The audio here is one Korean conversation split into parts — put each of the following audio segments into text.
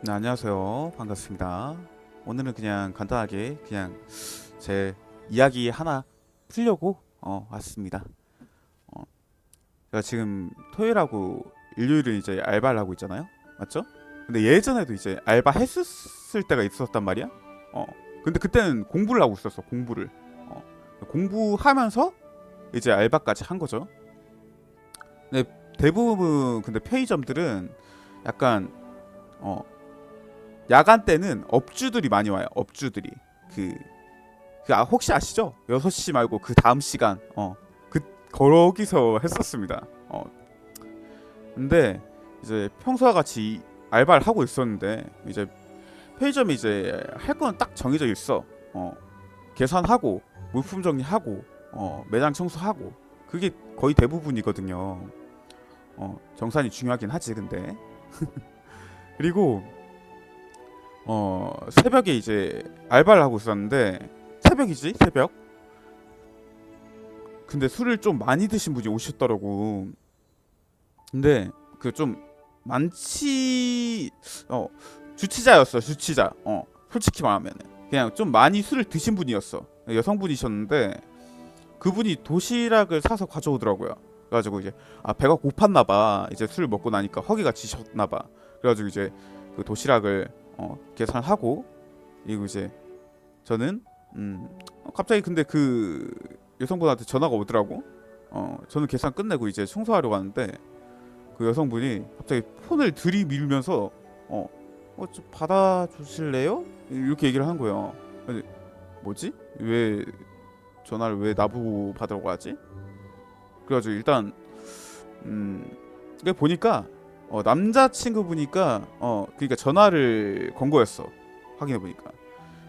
네, 안녕하세요. 반갑습니다. 오늘은 그냥 간단하게 그냥 제 이야기 하나 풀려고 어, 왔습니다. 어, 제가 지금 토요일하고 일요일은 이제 알바를 하고 있잖아요. 맞죠? 근데 예전에도 이제 알바 했었을 때가 있었단 말이야. 어. 근데 그때는 공부를 하고 있었어. 공부를. 어. 공부하면서 이제 알바까지 한 거죠. 근데 대부분 근데 편의점들은 약간 어 야간 때는 업주들이 많이 와요. 업주들이 그, 그 아, 혹시 아시죠? 6시 말고 그 다음 시간 어그 거기서 했었습니다. 어 근데 이제 평소와 같이 알바를 하고 있었는데 이제 편의점이 이제 할 건 딱 정해져 있어. 어 계산하고 물품 정리하고 어 매장 청소하고 그게 거의 대부분이거든요. 어 정산이 중요하긴 하지 근데 그리고 어 새벽에 이제 알바를 하고 있었는데 새벽이지? 새벽? 근데 술을 좀 많이 드신 분이 오셨더라고. 근데 그 좀 많지 어 주치자였어 주치자. 어 솔직히 말하면은. 그냥 좀 많이 술을 드신 분이었어. 여성분이셨는데 그분이 도시락을 사서 가져오더라고요. 그래가지고 이제 아 배가 고팠나 봐. 이제 술 먹고 나니까 허기가 지셨나 봐. 그래가지고 이제 그 도시락을 어, 계산하고 그리고 이제 저는 음 어, 갑자기 근데 그 여성분한테 전화가 오더라고. 어 저는 계산 끝내고 이제 청소하러 가는데 그 여성분이 갑자기 폰을 들이밀면서 어 어 좀 받아 주실래요? 이렇게 얘기를 한 거예요. 근데 뭐지? 왜 전화를 왜 나보고 받으라고 하지? 그래가지고 일단 음 보니까 어, 남자친구 보니까 어 그러니까 전화를 건 거였어 확인해 보니까.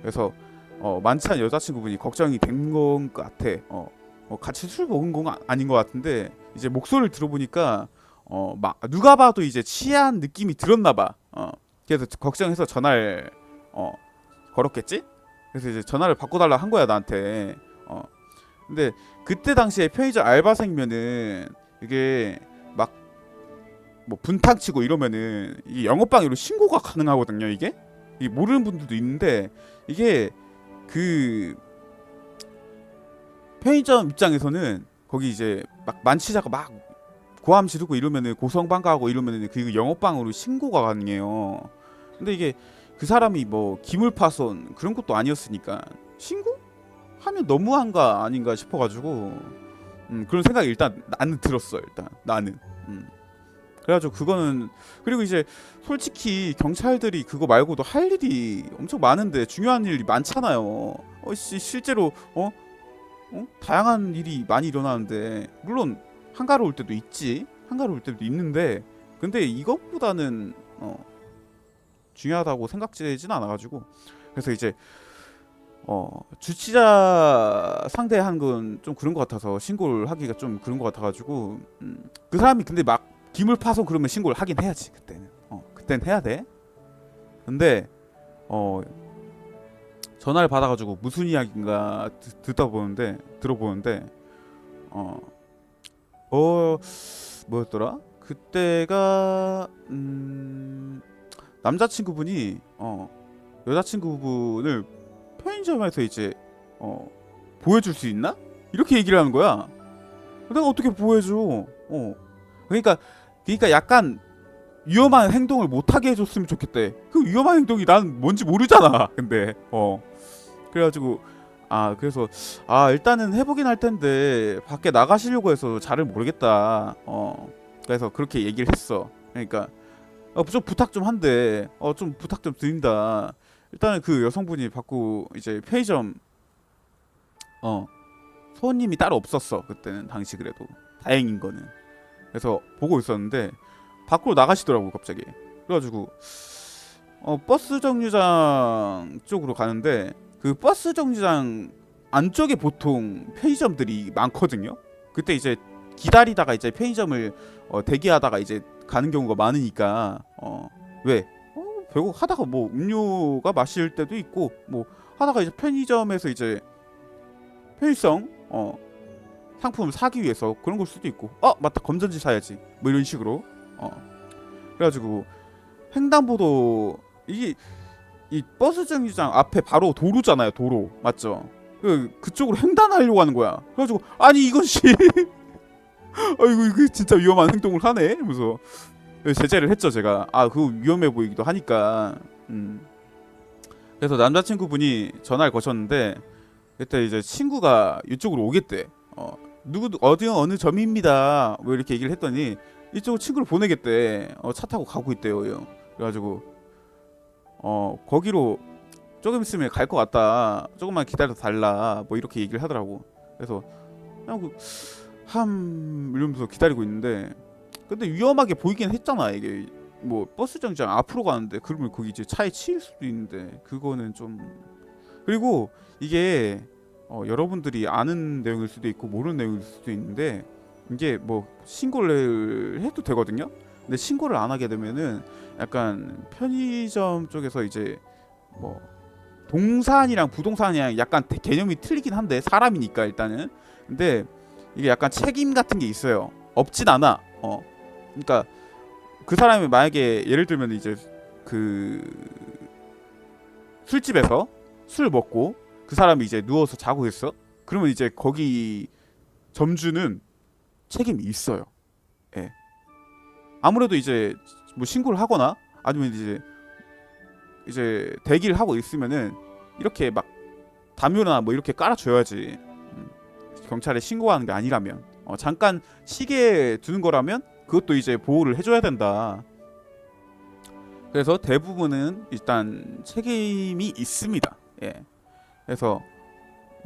그래서 어 않은 여자친구분이 걱정이 된건것 같아. 어, 어 같이 술 먹은 건 아- 아닌 것 같은데 이제 목소리를 들어보니까 어 막 누가 봐도 이제 취한 느낌이 들었나 봐 어 그래서 걱정해서 전화를 어 걸었겠지? 그래서 이제 전화를 바꿔달라 한 거야 나한테. 어 근데 그때 당시에 편의점 알바생이면은 이게 뭐 분탕 치고 이러면은 이 영업방해로 신고가 가능하거든요 이게? 이 모르는 분들도 있는데 이게 그 편의점 입장에서는 거기 이제 막 만취자가 막 고함 지르고 이러면은 고성방가하고 이러면은 그 영업방으로 신고가 가능해요. 근데 이게 그 사람이 뭐 기물파손 그런 것도 아니었으니까 신고 하면 너무한가 아닌가 싶어가지고 음, 그런 생각이 일단 나는 들었어 일단. 나는. 음. 그래가지고 그거는 그리고 이제 솔직히 경찰들이 그거 말고도 할 일이 엄청 많은데 중요한 일이 많잖아요. 어 씨 실제로 어? 어? 다양한 일이 많이 일어나는데 물론 한가로울 때도 있지 한가로울 때도 있는데 근데 이것보다는 어 중요하다고 생각되진 않아가지고 그래서 이제 어 주치자 상대한 건 좀 그런 것 같아서 신고를 하기가 좀 그런 것 같아가지고 음, 그 사람이 근데 막 기물 파손 그러면 신고를 하긴 해야지 그때는. 어 그때는 해야 돼. 근데 어 전화를 받아가지고 무슨 이야기인가 듣- 듣다 보는데 들어보는데 어 어, 뭐였더라? 그때가 음 남자친구분이 어 여자친구분을 편의점에서 이제 어 보여줄 수 있나? 이렇게 얘기를 하는 거야. 내가 어떻게 보여줘? 어. 그러니까 그러니까 약간 위험한 행동을 못 하게 해줬으면 좋겠대. 그 위험한 행동이 난 뭔지 모르잖아. 근데 어 그래가지고 아 그래서 아 일단은 해보긴 할 텐데 밖에 나가시려고 해서 잘을 모르겠다. 어 그래서 그렇게 얘기를 했어. 그러니까 어, 좀 부탁 좀 한대. 어좀 부탁 좀 드린다. 일단은 그 여성분이 받고 이제 편의점 어 손님이 따로 없었어 그때는 당시 그래도 다행인 거는. 그래서 보고 있었는데 밖으로 나가시더라고 갑자기 그래가지고 어 버스 정류장 쪽으로 가는데 그 버스 정류장 안쪽에 보통 편의점들이 많거든요 그때 이제 기다리다가 이제 편의점을 어, 대기하다가 이제 가는 경우가 많으니까 어 왜? 어, 결국 하다가 뭐 음료가 마실 때도 있고 뭐 하다가 이제 편의점에서 이제 편의성 어 상품을 사기 위해서 그런 걸 수도 있고 어 맞다 검전지 사야지. 뭐 이런 식으로. 어. 그래가지고 횡단보도 이게 이 버스 정류장 앞에 바로 도로잖아요 도로. 맞죠? 그 그쪽으로 횡단하려고 하는 거야. 그래가지고 아니 이것이 아이고 이거 진짜 위험한 행동을 하네? 이러면서 제재를 했죠 제가. 아 그거 위험해 보이기도 하니까. 음. 그래서 남자친구분이 전화를 거셨는데 그때 이제 친구가 이쪽으로 오겠대. 어 누구 어디 어느 점입니다. 뭐 이렇게 얘기를 했더니 이쪽 친구를 보내겠대. 어, 차 타고 가고 있대요. 형. 그래가지고 어 거기로 조금 있으면 갈 것 같다. 조금만 기다려 달라. 뭐 이렇게 얘기를 하더라고. 그래서 그냥 그, 함 이러면서 기다리고 있는데 근데 위험하게 보이긴 했잖아 이게. 뭐 버스 정류장 앞으로 가는데 그러면 거기 이제 차에 치일 수도 있는데 그거는 좀. 그리고 이게 어, 여러분들이 아는 내용일 수도 있고 모르는 내용일 수도 있는데 이게 뭐 신고를 해도 되거든요. 근데 신고를 안 하게 되면은 약간 편의점 쪽에서 이제 뭐 동산이랑 부동산이랑 약간 대- 개념이 틀리긴 한데 사람이니까 일단은 근데 이게 약간 책임 같은 게 있어요. 없진 않아. 어. 그러니까 그 사람이 만약에 예를 들면 이제 그 술집에서 술 먹고 그 사람이 이제 누워서 자고 있어. 그러면 이제 거기 점주는 책임이 있어요. 예. 아무래도 이제 뭐 신고를 하거나 아니면 이제 이제 대기를 하고 있으면은 이렇게 막 담요나 뭐 이렇게 깔아줘야지. 음, 경찰에 신고하는 게 아니라면 어, 잠깐 쉬게 두는 거라면 그것도 이제 보호를 해줘야 된다. 그래서 대부분은 일단 책임이 있습니다. 예. 그래서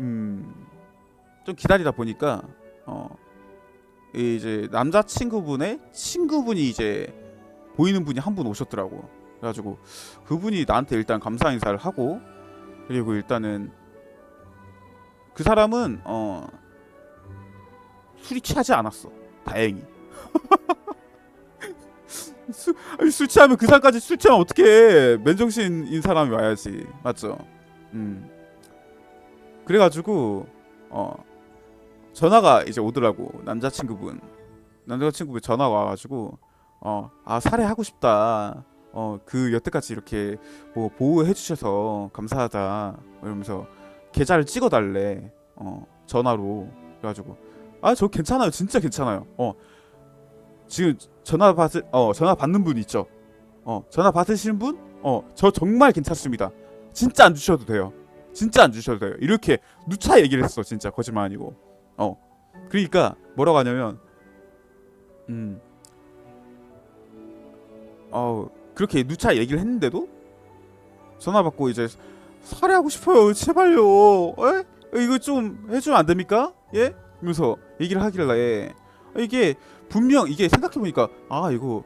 음, 좀 기다리다 보니까 어, 이제 남자 친구분의 친구분이 이제 보이는 분이 한 분 오셨더라고. 그래가지고 그분이 나한테 일단 감사 인사를 하고 그리고 일단은 그 사람은 어 술이 취하지 않았어. 다행히. 술, 술 취하면 그 사람까지 술 취하면 어떻게 맨정신인 사람이 와야지 맞죠? 음 그래가지고 어 전화가 이제 오더라고 남자친구분. 남자친구분 전화가 와가지고 어 아 살해하고 싶다. 어 그 여태까지 이렇게 뭐 보호해 주셔서 감사하다. 이러면서 계좌를 찍어달래. 어 전화로. 그래가지고 아 저 괜찮아요. 진짜 괜찮아요. 어 지금 전화 받을 어 전화 받는 분 있죠? 어 전화 받으시는 분어 저 정말 괜찮습니다. 진짜 안 주셔도 돼요 진짜 안 주셔도 돼요 이렇게 누차 얘기를 했어 진짜 거짓말 아니고 어 그러니까 뭐라고 하냐면 음 어, 그렇게 누차 얘기를 했는데도 전화 받고 이제 살해하고 싶어요. 제발요. 에? 이거 좀 해주면 안 됩니까? 예? 이러면서 얘기를 하길래 이게 분명 이게 생각해 보니까 아 이거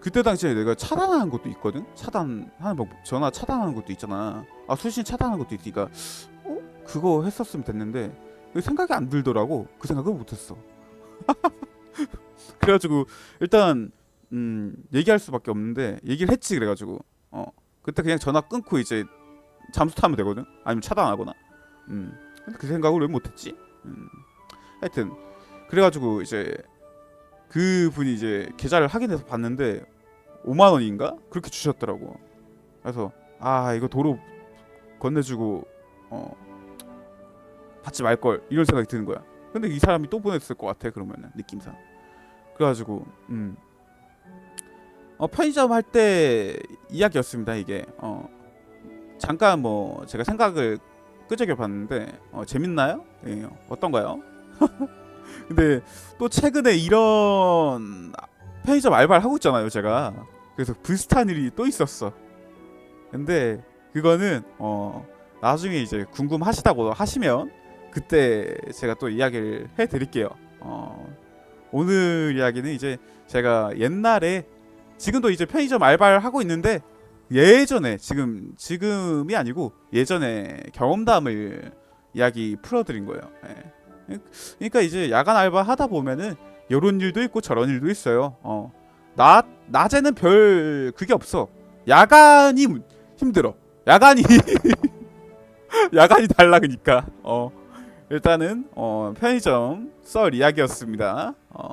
그때 당시에 내가 차단하는 것도 있거든. 차단하는 방 전화 차단하는 것도 있잖아. 아 수신 차단하는 것도 있으니까 어? 그거 했었으면 됐는데 그 생각이 안 들더라고. 그 생각을 못했어. 그래가지고 일단 음 얘기할 수밖에 없는데 얘기를 했지 그래가지고. 어 그때 그냥 전화 끊고 이제 잠수 타면 되거든? 아니면 차단하거나. 음 근데 그 생각을 왜 못했지? 음 하여튼. 그래가지고 이제 그 분이 이제 계좌를 확인해서 봤는데 5만 원인가? 그렇게 주셨더라고. 그래서 아 이거 도로 건네주고 어 받지 말 걸 이런 생각이 드는 거야. 근데 이 사람이 또 보냈을 것 같아 그러면은 느낌상. 그래가지고 음. 어, 편의점 할 때 이야기였습니다 이게. 어, 잠깐 뭐 제가 생각을 끄적여 봤는데 어, 재밌나요? 예, 어떤가요? 근데 또 최근에 이런 편의점 알바를 하고 있잖아요 제가. 그래서 비슷한 일이 또 있었어. 근데 그거는 어, 나중에 이제 궁금하시다고 하시면 그때 제가 또 이야기를 해드릴게요 어, 오늘 이야기는 이제 제가 옛날에 지금도 이제 편의점 알바를 하고 있는데 예전에 지금 지금이 아니고 예전에 경험담을 이야기 풀어드린 거예요. 예. 그러니까 이제 야간 알바 하다 보면은 요런 일도 있고 저런 일도 있어요. 어. 낮 낮에는 별 그게 없어. 야간이 문- 힘들어. 야간이 야간이 달라 그니까. 어. 일단은 어 편의점 썰 이야기였습니다. 어